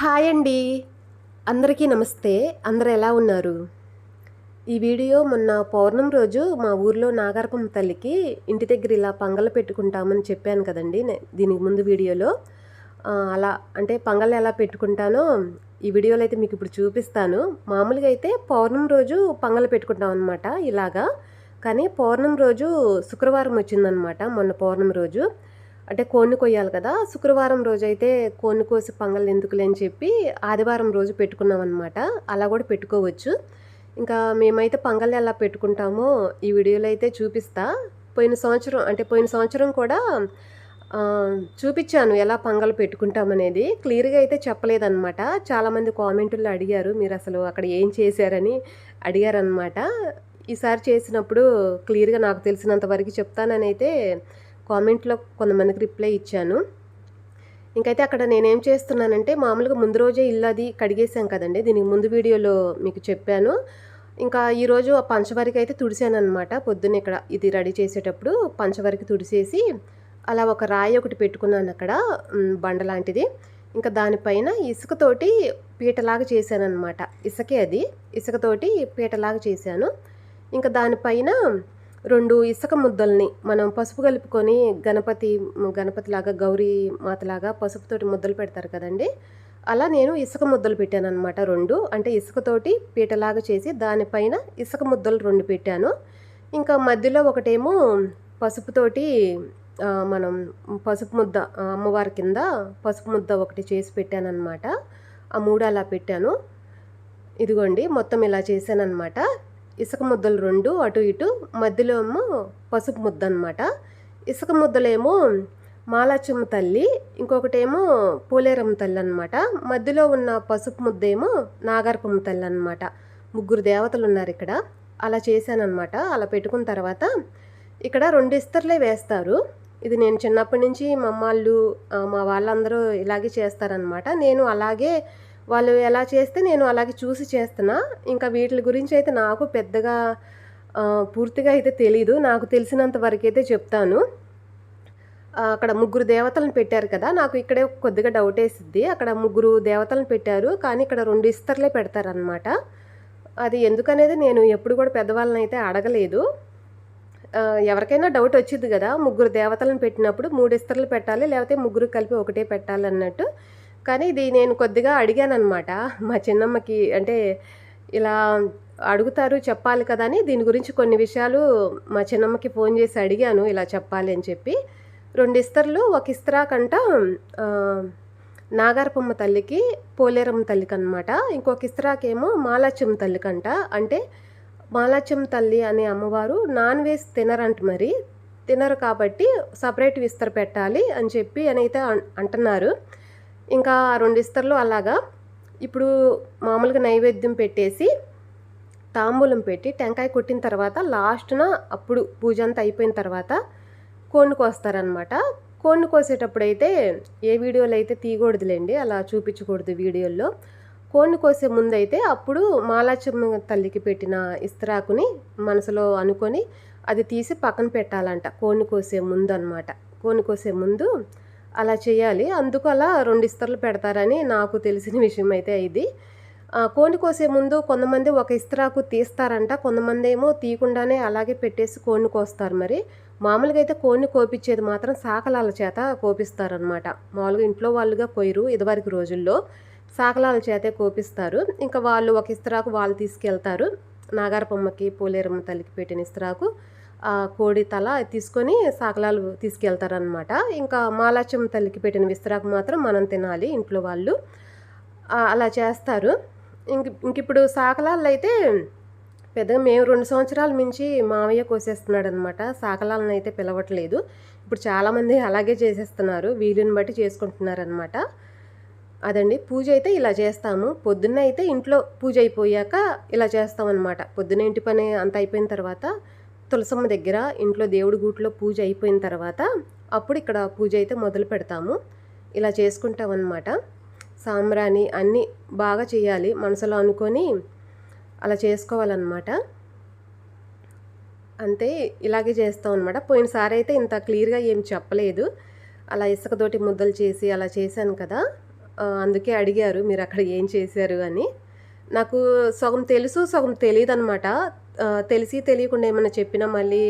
Hi అండి. అందరికీ నమస్తే. అందరు ఎలా ఉన్నారు? ఈ వీడియో మొన్న పౌర్ణమి రోజు మా ఊర్లో నాగార్పం తల్లికి ఇంటి దగ్గర ఇలా పంగలు పెట్టుకుంటామని చెప్పాను కదండి దీనికి ముందు వీడియోలో. అలా అంటే పంగలు ఎలా పెట్టుకుంటానో ఈ వీడియోలో అయితే మీకు ఇప్పుడు చూపిస్తాను. మామూలుగా అయితే పౌర్ణమి రోజు పంగలు పెట్టుకుంటాం అనమాట ఇలాగా. కానీ పౌర్ణమి రోజు శుక్రవారం వచ్చిందనమాట మొన్న పౌర్ణమి రోజు. అంటే కోడిని కొయ్యాలి కదా. శుక్రవారం రోజు అయితే కోన్ను కోసి పంగలు ఎందుకులే అని చెప్పి ఆదివారం రోజు పెట్టుకున్నాం అనమాట అలా కూడా పెట్టుకోవచ్చు. ఇంకా మేమైతే పంగల్ని ఎలా పెట్టుకుంటామో ఈ వీడియోలో అయితే చూపిస్తా. పోయిన సంవత్సరం అంటే పోయిన సంవత్సరం కూడా చూపించాను ఎలా పంగలు పెట్టుకుంటామనేది. క్లియర్గా అయితే చెప్పలేదన్నమాట. చాలామంది కామెంటుల్లో అడిగారు మీరు అసలు అక్కడ ఏం చేశారని? అడిగారనమాట ఈసారి చేసినప్పుడు క్లియర్గా నాకు తెలిసినంత వరకు చెప్తానని అయితే కామెంట్లో కొంతమందికి రిప్లై ఇచ్చాను. ఇంకైతే అక్కడ నేనేం చేస్తున్నానంటే మామూలుగా ముందు రోజే ఇల్లు అది కడిగేసాం కదండి. దీనికి ముందు వీడియోలో మీకు చెప్పాను. ఇంకా ఈరోజు ఆ పంచవరికి అయితే తుడిసాను అనమాట పొద్దున్న ఇక్కడ ఇది రెడీ చేసేటప్పుడు పంచవరికి తుడిసేసి అలా ఒక రాయి ఒకటి పెట్టుకున్నాను అక్కడ బండ లాంటిది. ఇంకా దానిపైన ఇసుకతోటి పీటలాగా చేశాను ఇసుకే అది. ఇసుకతోటి పీటలాగా చేశాను. ఇంకా దానిపైన రెండు ఇసుక ముద్దల్ని మనం పసుపు కలుపుకొని గణపతి గణపతిలాగా గౌరీ మాతలాగా పసుపుతోటి ముద్దలు పెడతారు కదండి. అలా నేను ఇసుక ముద్దలు పెట్టాను అనమాట రెండు. అంటే ఇసుకతోటి పీటలాగా చేసి దానిపైన ఇసుక ముద్దలు రెండు పెట్టాను. ఇంకా మధ్యలో ఒకటేమో పసుపుతోటి మనం పసుపు ముద్ద అమ్మవారి కింద పసుపు ముద్ద ఒకటి చేసి పెట్టాను అనమాట ఆ మూడు అలా పెట్టాను. ఇదిగోండి మొత్తం ఇలా చేశాను అనమాట ఇసుక ముద్దలు రెండు అటు ఇటు. మధ్యలో ఏమో పసుపు ముద్ద అనమాట ఇసుక ముద్దలేమో మాలాచమ్మ తల్లి ఇంకొకటేమో పోలేరమ్మ తల్లి అనమాట మధ్యలో ఉన్న పసుపు ముద్ద ఏమో నాగర్పమ్మ తల్లి అనమాట ముగ్గురు దేవతలు ఉన్నారు ఇక్కడ. అలా చేశానన్నమాట. అలా పెట్టుకున్న తర్వాత ఇక్కడ రెండు ఇస్తర్లే వేస్తారు. ఇది నేను చిన్నప్పటి నుంచి మా అమ్మాళ్ళు మా వాళ్ళందరూ ఇలాగే చేస్తారనమాట నేను అలాగే వాళ్ళు ఎలా చేస్తే నేను అలాగే చూసి చేస్తున్నా. ఇంకా వీటి గురించి అయితే నాకు పెద్దగా పూర్తిగా అయితే తెలీదు. నాకు తెలిసినంత వరకు అయితే చెప్తాను. అక్కడ ముగ్గురు దేవతలను పెట్టారు కదా. నాకు ఇక్కడే కొద్దిగా డౌట్ వేసిద్ది. అక్కడ ముగ్గురు దేవతలను పెట్టారు. కానీ ఇక్కడ రెండు ఇస్తర్లే పెడతారనమాట అది ఎందుకనేది నేను ఎప్పుడు కూడా పెద్దవాళ్ళని అయితే అడగలేదు. ఎవరికైనా డౌట్ వచ్చింది కదా. ముగ్గురు దేవతలను పెట్టినప్పుడు మూడు ఇస్తర్లు పెట్టాలి. లేకపోతే ముగ్గురు కలిపి ఒకటే పెట్టాలి అన్నట్టు. కానీ ఇది నేను కొద్దిగా అడిగాను అనమాట మా చిన్నమ్మకి అంటే ఇలా అడుగుతారు చెప్పాలి కదా అని దీని గురించి కొన్ని విషయాలు మా చిన్నమ్మకి ఫోన్ చేసి అడిగాను ఇలా చెప్పాలి అని చెప్పి. రెండు ఇస్తర్లు ఒక ఇస్తరాకంట కంట నాగారపమ్మ తల్లికి పోలేరమ్మ తల్లికి అనమాట ఇంకొక ఇస్తరాకేమో మాలాచమ్మ తల్లికంట అంటే మాలాచమ్మ తల్లి అనే అమ్మవారు నాన్ వెజ్ తినరంట మరి. తినరు కాబట్టి సపరేట్ విస్తర పెట్టాలి అని చెప్పి అని అయితే అంటున్నారు. ఇంకా రెండు ఇస్తర్లు అలాగా. ఇప్పుడు మామూలుగా నైవేద్యం పెట్టేసి తాంబూలం పెట్టి టెంకాయ కొట్టిన తర్వాత లాస్ట్న అప్పుడు పూజ అంతా అయిపోయిన తర్వాత కోడిని కోస్తారనమాట. కోడిని కోసేటప్పుడు అయితే ఏ వీడియోలో అయితే తీయకూడదులేండి అలా చూపించకూడదు వీడియోల్లో. కోడిని కోసే ముందైతే అప్పుడు మాలాచమ్మ తల్లికి పెట్టిన ఇస్త్రాకుని మనసులో అనుకొని అది తీసి పక్కన పెట్టాలంట కోడిని కోసే ముందు అనమాట కోడిని కోసే ముందు అలా చేయాలి. అందుకు అలా రెండు ఇస్తర్లు పెడతారని నాకు తెలిసిన విషయం అయితే ఇది. కోడి కోడిని కోసే ముందు కొంతమంది ఒక ఇస్త్రాకు తీస్తారంట. కొంతమంది ఏమో తీయకుండానే అలాగే పెట్టేసి కోడిని కోస్తారు మరి. మామూలుగా అయితే కోడిని కోపించేది మాత్రం సాకలాల చేత కోపిస్తారనమాట మామూలుగా ఇంట్లో వాళ్ళుగా కొయ్యరు ఇదివరకు రోజుల్లో. సాకలాల చేతే కోపిస్తారు. ఇంకా వాళ్ళు ఒక ఇస్త్రాకు వాళ్ళు తీసుకెళ్తారు. నాగారపమ్మకి పోలేరమ్మ తల్లికి పెట్టిన ఇస్త్రాకు కోడి తల తీసుకొని సాకలాలు తీసుకెళ్తారనమాట ఇంకా మాలాచమ్మ తల్లికి పెట్టిన విస్తరాకు మాత్రం మనం తినాలి ఇంట్లో వాళ్ళు. అలా చేస్తారు. ఇంక ఇంక ఇప్పుడు సాకలాలు అయితే పెద్దగా మేము రెండు సంవత్సరాల మించి మామయ్య కోసేస్తున్నాడు అనమాట సాకలాలను అయితే పిలవట్లేదు. ఇప్పుడు చాలామంది అలాగే చేసేస్తున్నారు. వీలుని బట్టి చేసుకుంటున్నారు అనమాట అదండి. పూజ అయితే ఇలా చేస్తాము. పొద్దున్న అయితే ఇంట్లో పూజ అయిపోయాక ఇలా చేస్తాం అనమాట పొద్దున్న ఇంటి పని అంత అయిపోయిన తర్వాత తులసమ్మ దగ్గర ఇంట్లో దేవుడి గూట్లో పూజ అయిపోయిన తర్వాత అప్పుడు ఇక్కడ పూజ అయితే మొదలు పెడతాము. ఇలా చేసుకుంటాం అనమాట సాంబ్రాణి అన్నీ బాగా చేయాలి. మనసులో అనుకొని అలా చేసుకోవాలన్నమాట. అంతే ఇలాగే చేస్తాం అనమాట పోయినసారి అయితే ఇంత క్లియర్గా ఏం చెప్పలేదు. అలా ఇసుకతోటి ముద్దలు చేసి అలా చేశాను కదా. అందుకే అడిగారు మీరు అక్కడ ఏం చేశారు? అని. నాకు సగం తెలుసు సగం తెలియదు అనమాట తెలిసి తెలియకుండా ఏమైనా చెప్పినా మళ్ళీ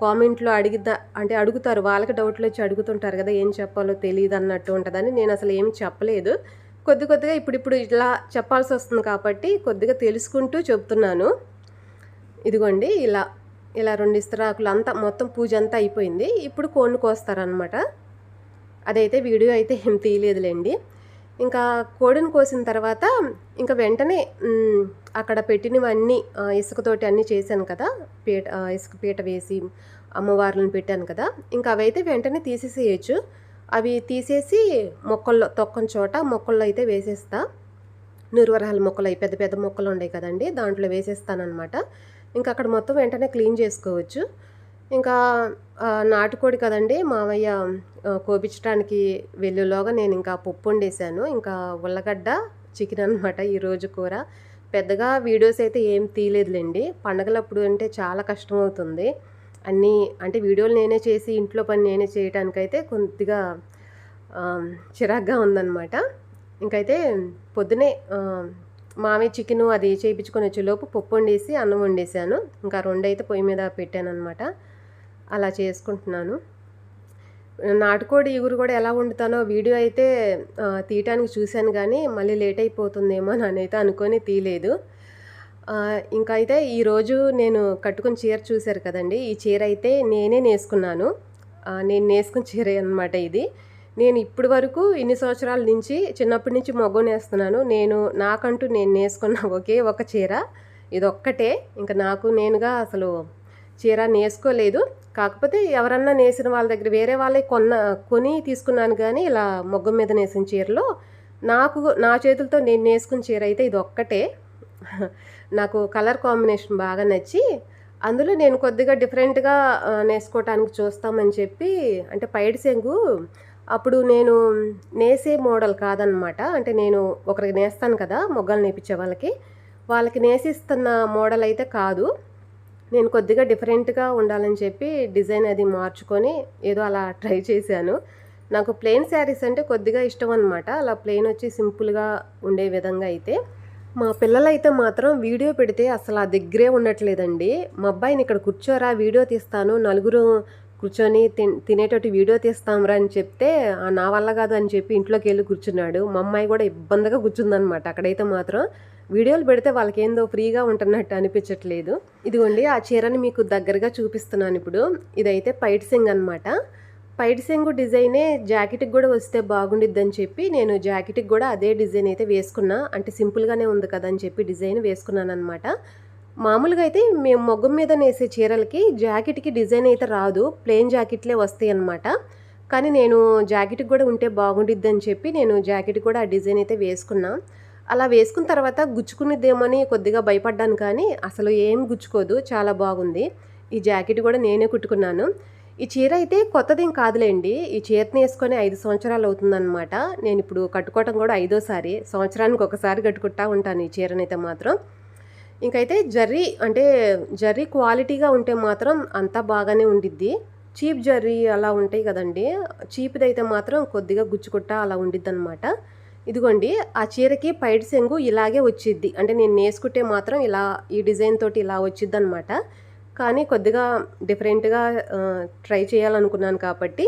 కామెంట్లో అడిగిద్దా అంటే అడుగుతారు వాళ్ళకి డౌట్లు వచ్చి అడుగుతుంటారు కదా ఏం చెప్పాలో తెలియదు అన్నట్టు ఉంటుందని. నేను అసలు ఏం చెప్పలేదు. కొద్ది కొద్దిగా ఇప్పుడిప్పుడు ఇట్లా చెప్పాల్సి వస్తుంది కాబట్టి కొద్దిగా తెలుసుకుంటూ చెప్తున్నాను. ఇదిగోండి ఇలా ఇలా రెండు ఇస్తరాకులు అంతా మొత్తం పూజ అంతా అయిపోయింది. ఇప్పుడు కోడిని కోస్తారనమాట అదైతే వీడియో అయితే ఏం తీయలేదులేండి. ఇంకా కోడిని కోసిన తర్వాత ఇంకా వెంటనే అక్కడ పెట్టినవన్నీ ఇసుకతోటి అన్నీ చేశాను కదా పీట ఇసుక పీట వేసి అమ్మవార్లను పెట్టాను కదా ఇంకా అవైతే వెంటనే తీసేసేయచ్చు. అవి తీసేసి మొక్కల్లో తొక్కని చోట మొక్కల్లో అయితే వేసేస్తా. నూరువరహాల మొక్కలు అవి పెద్ద పెద్ద మొక్కలు ఉన్నాయి కదండి దాంట్లో వేసేస్తానమాట ఇంకా అక్కడ మొత్తం వెంటనే క్లీన్ చేసుకోవచ్చు. ఇంకా నాటుకోడి కదండి మామయ్య కోపించడానికి వెళ్ళేలోగా నేను ఇంకా పప్పు వండేసాను ఇంకా ఉల్లగడ్డ చికెన్ అనమాట ఈరోజు కూర. పెద్దగా వీడియోస్ అయితే ఏం తీయలేదులేండి. పండగలప్పుడు అంటే చాలా కష్టం అవుతుంది అన్నీ అంటే వీడియోలు నేనే చేసి ఇంట్లో పని నేనే చేయడానికైతే కొద్దిగా చిరాగ్గా ఉందన్నమాట. ఇంకైతే పొద్దునే ఆ, మామయ్య చికెను అది చేయించుకొని వచ్చేలోపు పప్పు వండేసి అన్నం వండేసాను ఇంకా రెండు అయితే పొయ్యి మీద పెట్టాను అనమాట అలా చేసుకుంటున్నాను. నాటుకోడి ఇగురు కూడా ఎలా వండుతానో వీడియో అయితే తీయటానికి చూశాను కానీ మళ్ళీ లేట్ అయిపోతుందేమో నేనైతే అనుకొని తీయలేదు. ఇంకా అయితే ఈరోజు నేను కట్టుకున్న చీర చూశారు కదండి. ఈ చీర అయితే నేనే నేసుకున్నాను. నేను నేసుకున్న చీర అనమాట ఇది. నేను ఇప్పటి వరకు ఇన్ని సంవత్సరాల నుంచి చిన్నప్పటి నుంచి మొగ్గు నేస్తున్నాను. నేను నాకంటూ నేను నేసుకున్న ఒకే ఒక చీర. ఇది ఒక్కటే ఇంకా నాకు నేనుగా అసలు చీర నేసుకోలేదు. కాకపోతే ఎవరన్నా నేసిన వాళ్ళ దగ్గర వేరే వాళ్ళే కొన్న కొని తీసుకున్నాను కానీ ఇలా మొగ్గం మీద నేసిన చీరలో నాకు నా చేతులతో నేను నేసుకున్న చీర అయితే ఇది ఒక్కటే. నాకు కలర్ కాంబినేషన్ బాగా నచ్చి అందులో నేను కొద్దిగా డిఫరెంట్గా నేసుకోవటానికి చూస్తామని చెప్పి అంటే పైడి సెంగు అప్పుడు నేను నేసే మోడల్ కాదనమాట. అంటే నేను ఒకరికి నేస్తాను కదా మొగ్గలు నేపించే వాళ్ళకి. వాళ్ళకి నేసిస్తున్న మోడల్ అయితే కాదు. నేను కొద్దిగా డిఫరెంట్గా ఉండాలని చెప్పి డిజైన్ అది మార్చుకొని ఏదో అలా ట్రై చేశాను. నాకు ప్లెయిన్ శారీస్ అంటే కొద్దిగా ఇష్టం అనమాట అలా ప్లెయిన్ వచ్చి సింపుల్గా ఉండే విధంగా అయితే. మా పిల్లలైతే మాత్రం వీడియో పెడితే అసలు ఆ దగ్గరే ఉండట్లేదండి. మా అబ్బాయిని ఇక్కడ కూర్చోరా వీడియో తీస్తాను. నలుగురు కూర్చొని తిన్ తినేటట్టు వీడియో తీస్తాంరా అని చెప్తే నా వల్ల కాదు అని చెప్పి ఇంట్లోకి వెళ్ళి కూర్చున్నాడు. మా అమ్మాయి కూడా ఇబ్బందిగా కూర్చుందనమాట అక్కడైతే మాత్రం వీడియోలు పెడితే వాళ్ళకి ఏందో ఫ్రీగా ఉంటున్నట్టు అనిపించట్లేదు. ఇదిగోండి ఆ చీరని మీకు దగ్గరగా చూపిస్తున్నాను ఇప్పుడు. ఇదైతే పైట్ సింగ్ అనమాట పైట్ సింగు డిజైనే జాకెట్కి కూడా వస్తే బాగుండిద్దని చెప్పి నేను జాకెట్కి కూడా అదే డిజైన్ అయితే వేసుకున్నా. అంటే సింపుల్గానే ఉంది కదా అని చెప్పి డిజైన్ వేసుకున్నాను అనమాట మామూలుగా అయితే మేము మొగ్గం మీద నేసే చీరలకి జాకెట్కి డిజైన్ అయితే రాదు ప్లెయిన్ జాకెట్లే వస్తాయి అనమాట కానీ నేను జాకెట్కి కూడా ఉంటే బాగుండిద్ది అని చెప్పి నేను జాకెట్ కూడా ఆ డిజైన్ అయితే వేసుకున్నా. అలా వేసుకున్న తర్వాత గుచ్చుకునేదేమని కొద్దిగా భయపడ్డాను కానీ అసలు ఏం గుచ్చుకోదు చాలా బాగుంది. ఈ జాకెట్ కూడా నేనే కుట్టుకున్నాను. ఈ చీర అయితే కొత్తదేం కాదులేండి ఈ చీరని వేసుకొని ఐదు సంవత్సరాలు అవుతుందన్నమాట. నేను ఇప్పుడు కట్టుకోవటం కూడా ఐదోసారి సంవత్సరానికి ఒకసారి కట్టుకుంటా ఉంటాను ఈ చీరనైతే మాత్రం. ఇంకైతే జర్రీ అంటే జర్రీ క్వాలిటీగా ఉంటే మాత్రం అంతా బాగానే ఉండిద్ది. చీప్ జర్రీ అలా ఉంటాయి కదండి. చీప్ది అయితే మాత్రం కొద్దిగా గుచ్చుకుట్ట అలా ఉండిద్ది అనమాట ఇదిగోండి ఆ చీరకి పైడ్ సెంగు ఇలాగే వచ్చిద్ది. అంటే నేను నేసుకుంటే మాత్రం ఇలా ఈ డిజైన్ తోటి ఇలా వచ్చిద్ది అనమాట కానీ కొద్దిగా డిఫరెంట్గా ట్రై చేయాలనుకున్నాను కాబట్టి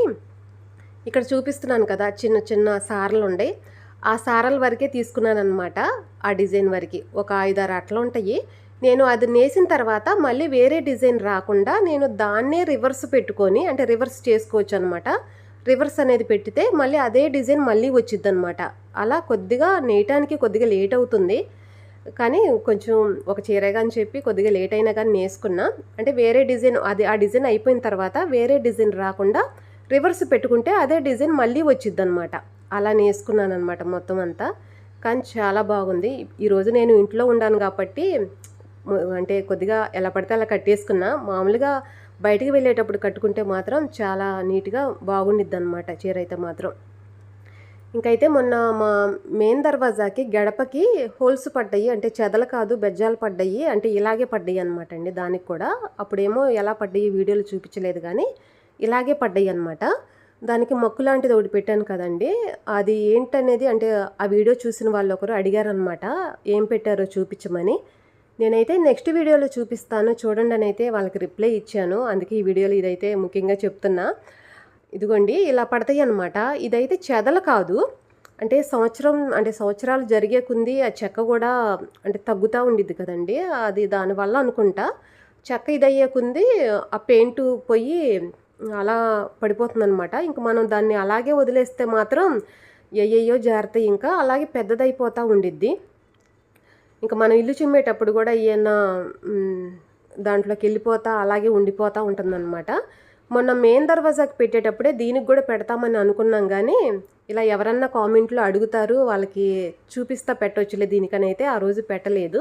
ఇక్కడ చూపిస్తున్నాను కదా చిన్న చిన్న సార్లు ఉన్నాయి ఆ సారల వరకే తీసుకున్నాను అనమాట ఆ డిజైన్ వరకు. ఒక ఐదారు అట్లా ఉంటాయి. నేను అది నేసిన తర్వాత మళ్ళీ వేరే డిజైన్ రాకుండా నేను దాన్నే రివర్స్ పెట్టుకొని అంటే రివర్స్ చేసుకోవచ్చు అనమాట రివర్స్ అనేది పెట్టితే మళ్ళీ అదే డిజైన్ మళ్ళీ వచ్చిద్ది అనమాట అలా కొద్దిగా నేయటానికి కొద్దిగా లేట్ అవుతుంది. కానీ కొంచెం ఒక చీరగా అని చెప్పి కొద్దిగా లేట్ అయినా కానీ నేసుకున్నా. అంటే వేరే డిజైన్ అది ఆ డిజైన్ అయిపోయిన తర్వాత వేరే డిజైన్ రాకుండా రివర్స్ పెట్టుకుంటే అదే డిజైన్ మళ్ళీ వచ్చిద్ది అలా నేసుకున్నాను అనమాట మొత్తం అంతా. కానీ చాలా బాగుంది. ఈరోజు నేను ఇంట్లో ఉన్నాను కాబట్టి అంటే కొద్దిగా ఎలా పడితే అలా కట్టేసుకున్నా. మామూలుగా బయటికి వెళ్ళేటప్పుడు కట్టుకుంటే మాత్రం చాలా నీట్గా బాగుండిద్ది అనమాట చీర అయితే మాత్రం. ఇంకైతే మొన్న మా మెయిన్ దర్వాజాకి గడపకి హోల్స్ పడ్డాయి. అంటే చెదలు కాదు బెజ్జాలు పడ్డాయి. అంటే ఇలాగే పడ్డాయి అనమాట అండి దానికి కూడా. అప్పుడేమో ఎలా పడ్డాయి వీడియోలు చూపించలేదు కానీ ఇలాగే పడ్డాయి అనమాట దానికి మొక్కు లాంటిది ఒకటి పెట్టాను కదండి. అది ఏంటనేది అంటే ఆ వీడియో చూసిన వాళ్ళు ఒకరు అడిగారనమాట ఏం పెట్టారో చూపించమని. నేనైతే నెక్స్ట్ వీడియోలో చూపిస్తాను. చూడండి అని అయితే వాళ్ళకి రిప్లై ఇచ్చాను. అందుకే ఈ వీడియోలో ఇదైతే ముఖ్యంగా చెప్తున్నా. ఇదిగోండి ఇలా పడతాయి అనమాట ఇదైతే చెదలు కాదు. అంటే సంవత్సరం అంటే సంవత్సరాలు జరిగే కొంది ఆ చెక్క కూడా అంటే తగ్గుతూ ఉండిద్ది కదండి. అది దానివల్ల అనుకుంటా. చెక్క ఇదయ్యే కొంది ఆ పెయింట్ పోయి అలా పడిపోతుందనమాట ఇంక ఇంకా మనం దాన్ని అలాగే వదిలేస్తే మాత్రం అయ్యయ్యో జాగ్రత్త ఇంకా అలాగే పెద్దదైపోతూ ఉండిద్ది. ఇంకా మనం ఇల్లు చిమ్మేటప్పుడు కూడా ఈయన దాంట్లోకి వెళ్ళిపోతా అలాగే ఉండిపోతూ ఉంటుందన్నమాట. మొన్న మెయిన్ దర్వాజాకి పెట్టేటప్పుడే దీనికి కూడా పెడతామని అనుకున్నాం కానీ ఇలా ఎవరన్నా కామెంట్లో అడుగుతారు వాళ్ళకి చూపిస్తా పెట్టవచ్చులే దీనికనైతే ఆ రోజు పెట్టలేదు.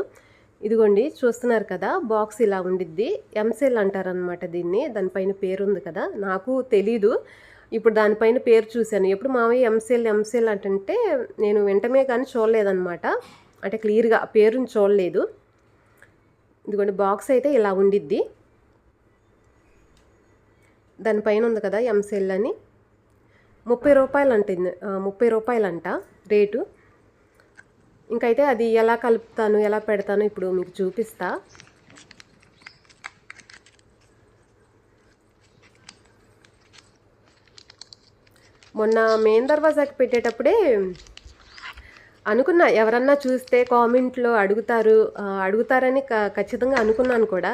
ఇదిగోండి చూస్తున్నారు కదా బాక్స్ ఇలా ఉండిద్ది. ఎంసెల్ అంటారనమాట దీన్ని దానిపైన పేరు ఉంది కదా నాకు తెలీదు. ఇప్పుడు దానిపైన పేరు చూశాను. ఎప్పుడు మామయ్య ఎంసెల్ ఎంసెల్ అంటే నేను వెంటనే కానీ చూడలేదన్నమాట. అంటే క్లియర్గా పేరుని చూడలేదు. ఇదిగోండి బాక్స్ అయితే ఇలా ఉండిద్ది. దానిపైన ఉంది కదా ఎంసెల్ అని. ముప్పై రూపాయలు అంటుంది ముప్పై రూపాయలంట రేటు. ఇంకైతే అది ఎలా కలుపుతాను ఎలా పెడతాను ఇప్పుడు మీకు చూపిస్తా. మొన్న మెయిన్ దర్వాజాకి పెట్టేటప్పుడే అనుకున్నా ఎవరన్నా చూస్తే కామెంట్లో అడుగుతారు అడుగుతారని ఖచ్చితంగా అనుకున్నాను కూడా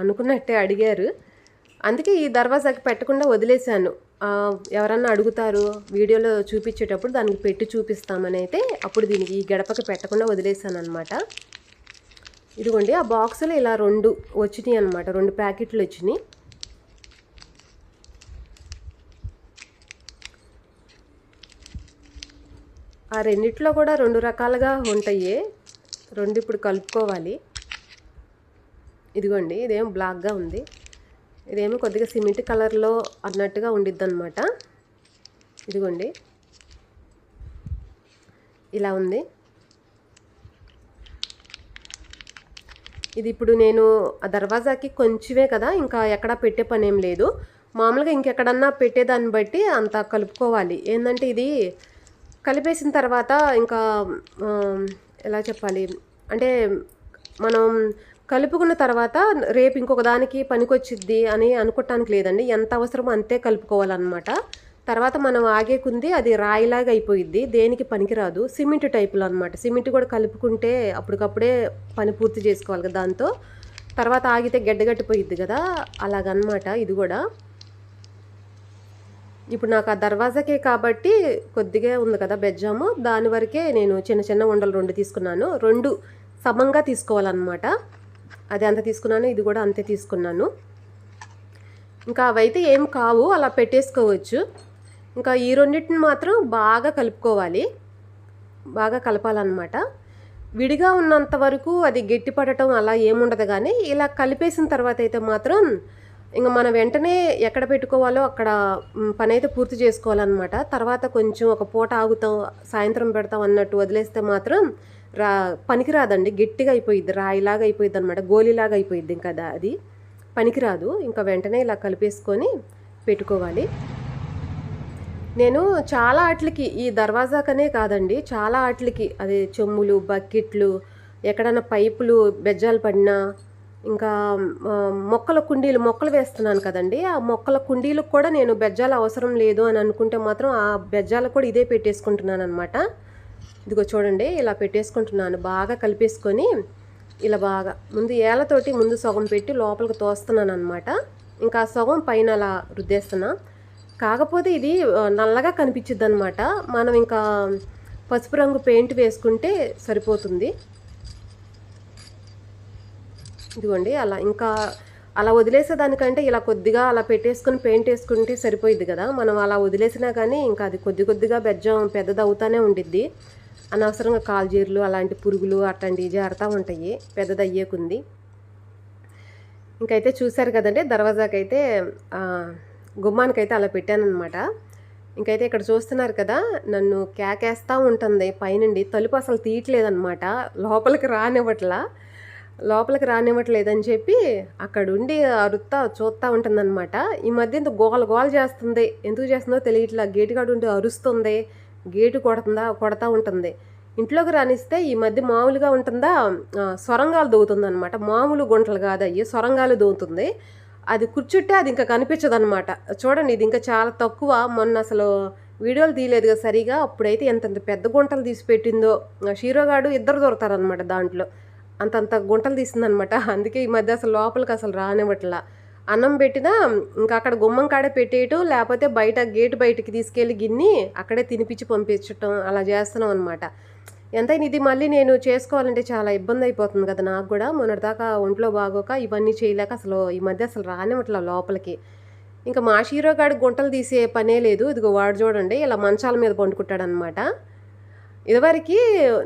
అనుకున్నట్టే అడిగారు. అందుకే ఈ దర్వాజాకి పెట్టకుండా వదిలేశాను. ఎవరన్నా అడుగుతారు వీడియోలో చూపించేటప్పుడు దానికి పెట్టి చూపిస్తామని అయితే అప్పుడు దీనికి ఈ గడపకి పెట్టకుండా వదిలేశాను అనమాట ఇదిగోండి ఆ బాక్సులు ఇలా రెండు వచ్చినాయి అనమాట రెండు ప్యాకెట్లు వచ్చినాయి. ఆ రెండిట్లో కూడా రెండు రకాలుగా ఉంటాయి. రెండు ఇప్పుడు కలుపుకోవాలి. ఇదిగోండి ఇదేం బ్లాక్గా ఉంది. ఇదేమో కొద్దిగా సిమెంట్ కలర్లో అన్నట్టుగా ఉండిద్ది అనమాట ఇదిగోండి. ఇలా ఉంది. ఇది ఇప్పుడు నేను ఆ దర్వాజాకి కొంచెమే కదా ఇంకా ఎక్కడ పెట్టే పని ఏం లేదు. మామూలుగా ఇంకెక్కడన్నా పెట్టేదాన్ని బట్టి అంత కలుపుకోవాలి. ఏంటంటే ఇది కలిపేసిన తర్వాత ఇంకా ఎలా చెప్పాలి? అంటే మనం కలుపుకున్న తర్వాత రేపు ఇంకొక దానికి పనికొచ్చిద్ది అని అనుకోవటానికి లేదండి. ఎంత అవసరమో అంతే కలుపుకోవాలన్నమాట. తర్వాత మనం ఆగేకుంది అది రాయిలాగా అయిపోయిద్ది. దేనికి పనికిరాదు. సిమెంట్ టైపులో అనమాట సిమెంట్ కూడా కలుపుకుంటే అప్పటికప్పుడే పని పూర్తి చేసుకోవాలి కదా దాంతో. తర్వాత ఆగితే గడ్డగట్టిపోయిద్ది కదా. అలాగనమాట ఇది కూడా. ఇప్పుడు నాకు ఆ దర్వాజాకే కాబట్టి కొద్దిగా ఉంది కదా బెజ్జాము. దాని వరకే నేను చిన్న చిన్న ఉండలు రెండు తీసుకున్నాను. రెండు సమంగా తీసుకోవాలన్నమాట. అది అంత తీసుకున్నాను ఇది కూడా అంతే తీసుకున్నాను. ఇంకా అవైతే ఏం కావు అలా పెట్టేసుకోవచ్చు. ఇంకా ఈ రెండింటిని మాత్రం బాగా కలుపుకోవాలి. బాగా కలపాలన్నమాట. విడిగా ఉన్నంత వరకు అది గట్టిపడటం అలా ఏముండదు కానీ ఇలా కలిపేసిన తర్వాత అయితే మాత్రం ఇంకా మనం వెంటనే ఎక్కడ పెట్టుకోవాలో అక్కడ పని అయితే పూర్తి చేసుకోవాలన్నమాట. తర్వాత కొంచెం ఒక పూట ఆగుతాం సాయంత్రం పెడతాం అన్నట్టు వదిలేస్తే మాత్రం రా పనికిరాదండి గట్టిగా అయిపోయిద్ది రాయిలాగా అయిపోయిద్ది అనమాట గోలీలాగా అయిపోయిద్ది ఇంకా అది. పనికిరాదు ఇంకా వెంటనే ఇలా కలిపేసుకొని పెట్టుకోవాలి. నేను చాలా ఆటలకి ఈ దర్వాజాకనే కాదండి చాలా ఆటలకి అది చెమ్ములు బకెట్లు ఎక్కడైనా పైపులు బెజ్జాలు పడినా ఇంకా మొక్కల కుండీలు మొక్కలు వేస్తున్నాను కదండి ఆ మొక్కల కుండీలకు కూడా నేను బెజ్జాలు అవసరం లేదు అని అనుకుంటే మాత్రం ఆ బెజ్జాలు కూడా ఇదే పెట్టేసుకుంటున్నాను అనమాట ఇదిగో చూడండి ఇలా పెట్టేసుకుంటున్నాను. బాగా కలిపేసుకొని ఇలా బాగా ముందు ఏలతోటి ముందు సగం పెట్టి లోపలికి తోస్తున్నాను అనమాట ఇంకా సగం పైన అలా రుద్దేస్తున్నా. కాకపోతే ఇది నల్లగా కనిపించిద్ది అనమాట మనం ఇంకా పసుపు రంగు పెయింట్ వేసుకుంటే సరిపోతుంది. ఇదిగోండి అలా ఇంకా అలా వదిలేసేదానికంటే ఇలా కొద్దిగా అలా పెట్టేసుకుని పెయింట్ వేసుకుంటే సరిపోయిద్ది కదా. మనం అలా వదిలేసినా కానీ ఇంకా అది కొద్ది కొద్దిగా బెజ్జం పెద్దది అవుతానే ఉండిద్ది. అనవసరంగా కాల్జీర్లు అలాంటి పురుగులు అట్లాంటివి జారుతూ ఉంటాయి. పెద్దది అయ్యేకుంది. ఇంకైతే చూశారు కదండి దర్వాజాకైతే గుమ్మానికైతే అలా పెట్టానమాట ఇంకైతే ఇక్కడ చూస్తున్నారు కదా నన్ను కేకేస్తూ ఉంటుంది. పైనుండి తలుపు అసలు తీయట్లేదనమాట లోపలికి రానివ్వట్లా. లోపలికి రానివ్వట్లేదని చెప్పి అక్కడ ఉండి అరుత్తా చూస్తూ ఉంటుందన్నమాట. ఈ మధ్య ఇంత గోల గోల చేస్తుంది. ఎందుకు చేస్తుందో తెలియట్లా. గేటు కాడు ఉండి అరుస్తుంది. గేటు కొడుతుందా కొడతా ఉంటుంది. ఇంట్లోకి రానిస్తే ఈ మధ్య మామూలుగా ఉంటుందా? సొరంగాలు దోగుతుంది అనమాట మామూలు గుంటలు కాదు అయ్యి సొరంగాలు దోగుతుంది. అది కూర్చుంటే అది ఇంకా కనిపించదు అనమాట చూడండి ఇది ఇంకా చాలా తక్కువ. మొన్న అసలు వీడియోలు తీయలేదు కదా సరిగా. అప్పుడైతే ఎంతంత పెద్ద గుంటలు తీసి పెట్టిందో షీరోగాడు ఇద్దరు దొరుకుతారనమాట దాంట్లో. అంతంత గుంటలు తీసిందనమాట. అందుకే ఈ మధ్య అసలు లోపలికి అసలు రానివ్వట్లా. అన్నం పెట్టినా ఇంకా అక్కడ గుమ్మం కాడే పెట్టేయటం లేకపోతే బయట గేటు బయటికి తీసుకెళ్ళి గిన్ని అక్కడే తినిపించి పంపించటం అలా చేస్తున్నాం అనమాట ఎంతైనా ఇది మళ్ళీ నేను చేసుకోవాలంటే చాలా ఇబ్బంది అయిపోతుంది కదా నాకు కూడా. మొన్నటిదాకా ఒంట్లో బాగోక ఇవన్నీ చేయలేక అసలు ఈ మధ్య అసలు రానివ్వట్లా లోపలికి. ఇంకా మా షీరోగాడు గుంటలు తీసే పనే లేదు. ఇదిగో వాడు చూడండి ఇలా మంచాల మీద పండుకుంటాడనమాట. ఇదివరకు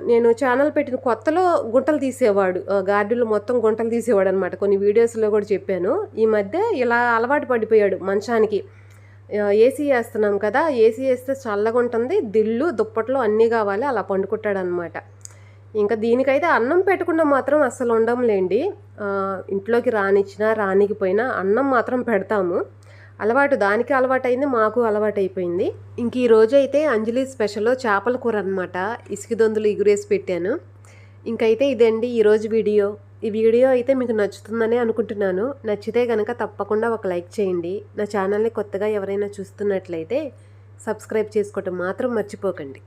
నేను ఛానల్ పెట్టిన కొత్తలో గుంటలు తీసేవాడు ఆ, గార్డెన్లో మొత్తం గుంటలు తీసేవాడు అనమాట కొన్ని వీడియోస్లో కూడా చెప్పాను. ఈ మధ్య ఇలా అలవాటు పడిపోయాడు మంచానికి. ఏసీ వేస్తున్నాం కదా ఏసీ వేస్తే చల్లగా ఉంటుంది దిల్లు దుప్పట్లు అన్నీ కావాలి అలా పండుకుంటాడు అనమాట ఇంకా దీనికైతే అన్నం పెట్టకుండా మాత్రం అస్సలు ఉండంలేండి ఇంట్లోకి రానిచ్చినా రానికిపోయినా అన్నం మాత్రం పెడతాము. అలవాటు దానికి అలవాటైంది మాకు అలవాటు అయిపోయింది ఇంక ఈ రోజు అయితే అంజలి స్పెషల్ చేపల కూర అనమాట ఇసుక దొందులు ఎగురేసి పెట్టాను. ఇంకైతే ఇదండి ఈరోజు వీడియో. ఈ వీడియో అయితే మీకు నచ్చుతుందని అనుకుంటున్నాను. నచ్చితే కనుక తప్పకుండా ఒక లైక్ చేయండి. నా ఛానల్ని కొత్తగా ఎవరైనా చూస్తున్నట్లయితే సబ్స్క్రైబ్ చేసుకోవటం మాత్రం మర్చిపోకండి.